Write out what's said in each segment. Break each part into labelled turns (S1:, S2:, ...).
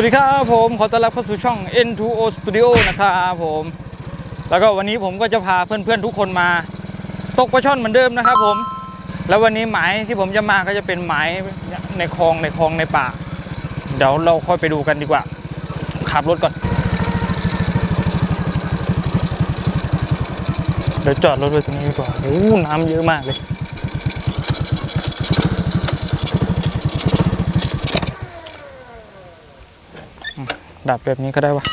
S1: วัสดีครับผม ขอต้อนรับเข้าสู่ช่อง N2O Studio นะครับผม แล้วก็วันนี้ผมก็จะพาเพื่อนๆทุกคนมา ตกปลาช่อนเหมือนเดิมนะครับผม แล้ววันนี้หมายที่ผมจะมาก็จะเป็นหมายในคลองในคลองในป่า เดี๋ยวเราค่อยไปดูกันดีกว่า ขับรถก่อน เดี๋ยวจอดรถไว้ตรงนี้ดีกว่าโอ้น้ำเยอะมากเลย ดับแบบนี้ก็ได้วะ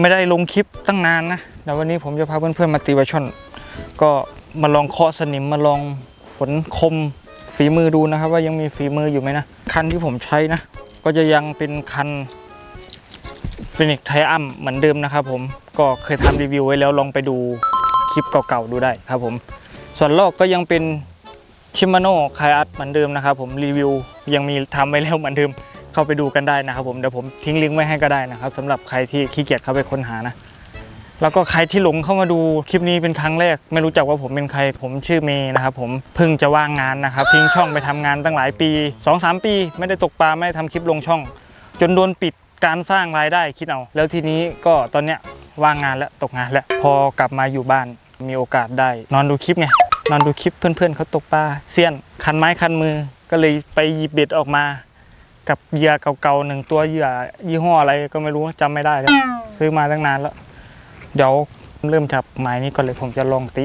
S1: ไม่ได้ลงคลิปตั้งนานนะแต่วันนี้ผมจะพาเพื่อนๆมาตีปลาช่อน ก็มาลองเคาะสนิมมาลองฝนคมฝีมือดูนะครับ ว่ายังมีฝีมืออยู่ไหมนะ คันที่ผมใช้นะ ก็จะยังเป็นคันฟินิกไทอัมเหมือนเดิมนะครับผมก็เคยทำรีวิวไว้แล้วลองไปดูคลิปเก่าๆดูได้ครับผมส่วนลอกก็ยังเป็นชิมาโน่ไคอัตเหมือนเดิมนะครับผมรีวิวยังมีทำไว้แล้วเหมือนเดิม เข้าไปดูกันได้นะครับผมเดี๋ยวผมทิ้งลิงก์ไว้ให้ก็ได้นะครับสำหรับใครที่ขี้เกียจเข้าไปค้นหานะ แล้วก็ใครที่หลงเข้ามาดูคลิปนี้เป็นครั้งแรก ไม่รู้จักว่าผมเป็นใครผมชื่อเมย์นะครับผมเพิ่งจะว่างงานนะครับทิ้งช่องไปทำงานตั้งหลายปี 2-3 ปี ไม่ได้ตกปลาไม่ได้ทำคลิปลงช่อง จนโดนปิดการสร้างรายได้คิดเอา แล้วทีนี้ก็ตอนเนี้ยว่างงานแล้วตกงานแล้วพอกลับมาอยู่บ้านมีโอกาสได้ นอนดูคลิปไงนอนดูคลิปเพื่อนๆเขาตกปลาเสี้ยนคันไม้คันมือก็เลยไปหยิบเบ็ดออกมา กับเหยื่อเก่าๆหนึ่งตัวเหยื่อยี่ห้ออะไรก็ไม่รู้จำไม่ได้แล้วซื้อมาตั้งนานแล้ว เดี๋ยวเริ่มจับหมายนี้ก่อนเลยผมจะลองตี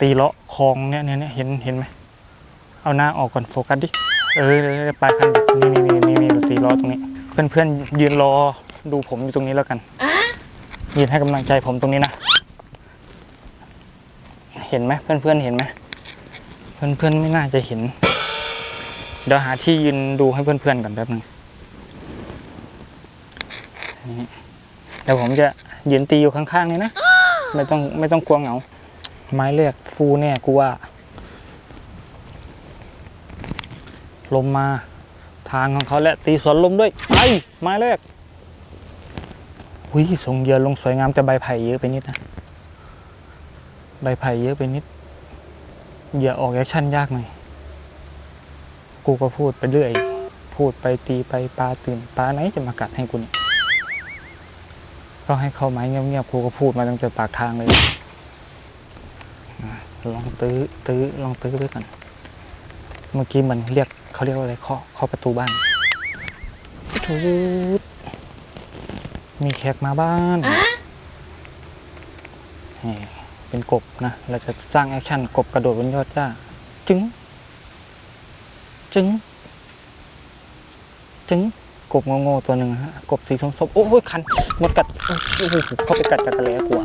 S1: ตีเลาะคลองเนี่ยเนี่ยเนี่ยเห็นเห็นไหมเอาหน้าออกก่อนโฟกัสดิเออเออปลายคันนี่นี่นี่นี่นี่เราตีล้อตรงนี้ เพื่อนเพื่อนๆยืนรอดูผมอยู่ตรงนี้แล้วกันยืนให้กำลังใจผมตรงนี้นะเห็นไหมเพื่อนเพื่อนๆเห็นไหมเพื่อนเพื่อนๆไม่น่าจะเห็น เดี๋ยวหาที่ยืนดูให้เพื่อนๆก่อนแป๊บนึงเดี๋ยวผมจะยืนตีอยู่ข้างๆนี่นะ ไม่ต้องไม่ต้องกลัวเหงา ไม้เลือกฟูแน่กูว่า ลมมาทางของเขาและตีสวนลมด้วยไปไม้แรกอุ้ยส่งเยือลงสวยงามแต่ใบไผ่เยอะไปนิดนะ ใบไผ่เยอะไปนิดเหยื่อออกแอคชั่นยากหน่อย กูก็พูดไปเรื่อย พูดไปตีไปปลาตื่นปลาไหนจะมากัดให้กูเนี่ยก็ให้เข้าไม้เงียบๆกูก็พูดมาตั้งแต่ปากทางเลยอะลองตื้อตื้อลองตื้อด้วยกัน เมื่อกี้มันเรียกเขาเรียกว่าอะไรเคาะเคาะประตูบ้านทูดมีแขกมาบ้านนี่เป็นกบนะ เราจะสร้างแอคชั่นกบกระโดดบนยอดหญ้า จึง จึงจึงกบโง่ๆตัวหนึ่งฮะกบสีส้มๆโอ้ยคันมดกัดโอ้โหเข้าไปกัดจักรแล้กลัว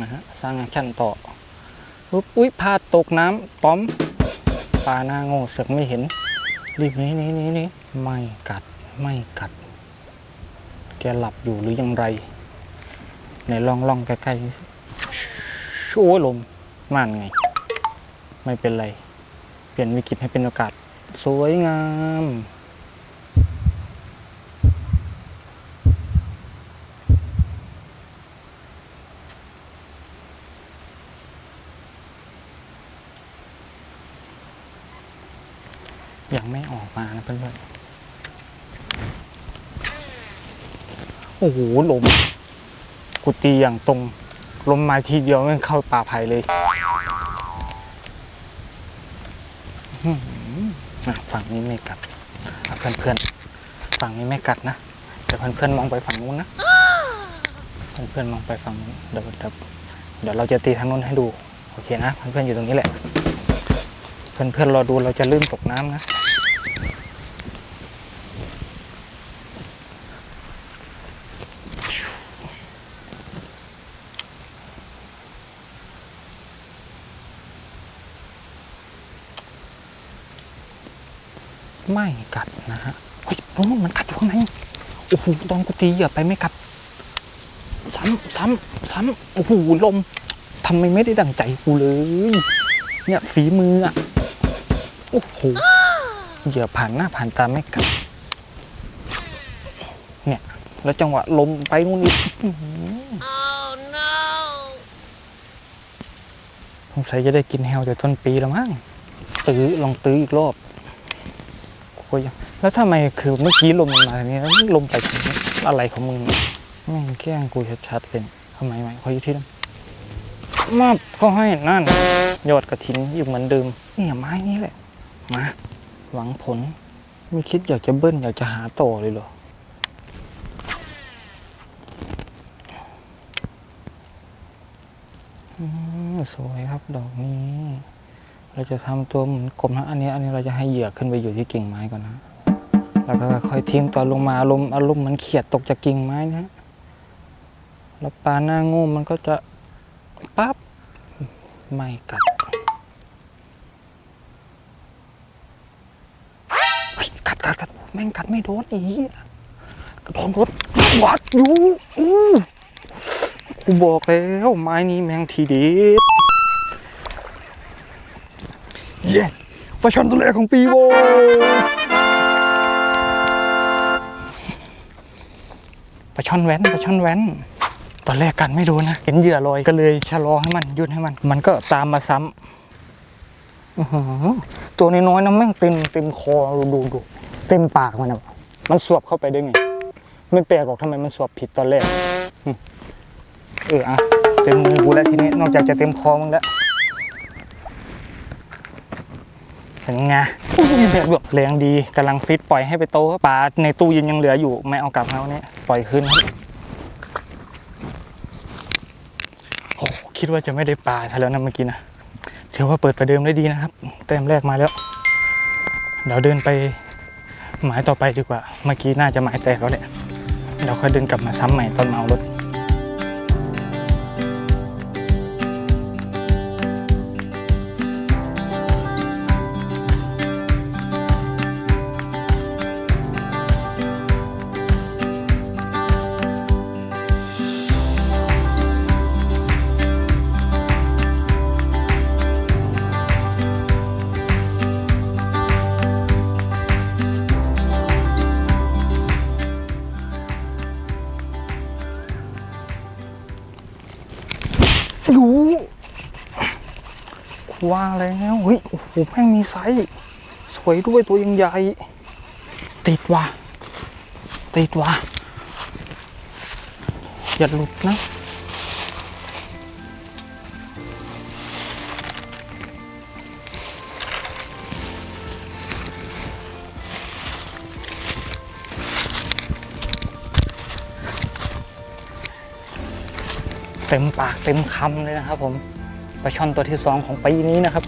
S1: นะฮะสร้างแอคชั่นต่อปุ๊บอุ้ยพาตกน้ำป้อมปลาหน้าโง่เสือกไม่เห็นรีบนี้นี้นี้นี้ไม่กัดไม่กัด แกหลับอยู่หรือยังไรไหนลองลองใกล้ๆโอ้ยลมม่านไง ไม่เป็นไร เปลี่ยนวิกฤตให้เป็นโอกาส สวยงามยังไม่ออกมานะเพื่อนๆ โอ้โห ลม กุตีอย่างตรง ลมมาทีเดียวมันเข้าป่าไผ่เลยอื้อหื นะฝั่งนี้ไม่กัดอะเพื่อนๆฝั่งนี้ไม่กัดนะแต่เพื่อนๆมองไปฝั่งนู้นนะเพื่อนๆมองไปฝั่งนู้นเดี๋ยวเดี๋ยวเดี๋ยวเราจะตีทางนู้นให้ดูโอเคนะเพื่อนๆอยู่ตรงนี้แหละ เพื่อนๆรอดูเราจะลื่นตกน้ำนะ ไม่กัดนะฮะเฮ้ยนู้นมันกัดอยู่ข้างในโอ้โหตอนกูตีเหยื่อไปไม่กัด ซ้ำซ้ำซ้ำโอ้โหลมทำไมไม่ได้ดั่งใจกูเลย เนี่ยฝีมืออะโอ้โหเหยื่อผ่านหน้าผ่านตาไม่กัด เนี่ย แล้วจังหวะลมไปนู่นอีกอื้อหือ
S2: Oh no!
S1: สงสัยจะได้กินแฮวแต่ต้นปีแล้วมั้งตื้อลองตื้ออีกรอบ ก็ยังแล้วทำไมคือเมื่อกี้ลมมันมาทางนี้แล้วลมไปอะไรของมึงเนี่ยแม่งแกล้งกูชัดๆเลยทำไมไหมขออีกทีนึงมาเขาให้นั่นยอดกระถินอยู่เหมือนเดิมเนี่ยไม้นี้แหละมาหวังผลไม่คิดอยากจะเบิ้ลอยากจะหาต่อเลยเหรอสวยครับดอกนี้ เราจะทำตัวเหมือนกลมนะอันนี้อันนี้เราจะให้เหยื่อขึ้นไปอยู่ที่กิ่งไม้ก่อนนะแล้วก็ค่อยทิ้งตอนลงมาอารมณ์อารมณ์มันเขียดตกจากกิ่งไม้นะแล้วปลาหน้างูมันก็จะปั๊บไม่กัดกัดกัดกัดแม่งกัดไม่โดนอีกระโดนรถวัดอยู่อู้กูบอกแล้วไม้นี้แม่งทีเด็ด เย้ปลาช่อนตัวแรกของปีโวปลาช่อนแว้นปลาช่อนแว้น ตอนแรกกันไม่โดนนะ เห็นเหยื่อลอยก็เลยชะลอให้มันยุดให้มัน มันก็ตามมาซ้ำตัวน้อยๆนะแม่งเต็มเต็มคอดูดูดูเต็มปากมันนะมันสวบเข้าไปได้ไง ไม่แปลกหรอกทำไมมันสวบผิดตอนแรก เอออะเต็มมือกูแล้วทีนี้ นอกจากจะเต็มคอมึงแล้ว เป็นไงอุ้ยแบบแบบแรงดีกำลังฟิตปล่อยให้ไปโตปลาในตู้เย็นยังเหลืออยู่ไม่เอากลับมาวันนี้ปล่อยขึ้นโอ้คิดว่าจะไม่ได้ปลาซะแล้วนะเมื่อกี้นะถือว่าเปิดประเดิมได้ดีนะครับ แต้มแรกมาแล้ว เดี๋ยวเดินไปหมายต่อไปดีกว่า เมื่อกี้น่าจะหมายแตกแล้วแหละเดี๋ยวค่อยเดินกลับมาซ้ำใหม่ตอนมาเอารถ อยู่ว่าแล้วเฮ้ยโอ้โหแม่งมีไซส์สวยด้วยตัวยังใหญ่ ติดว่ะติดว่ะอย่าหลุดนะ เต็มปากเต็มคำเลยนะครับผมปลาช่อนตัวที่สองของปีนี้นะครับ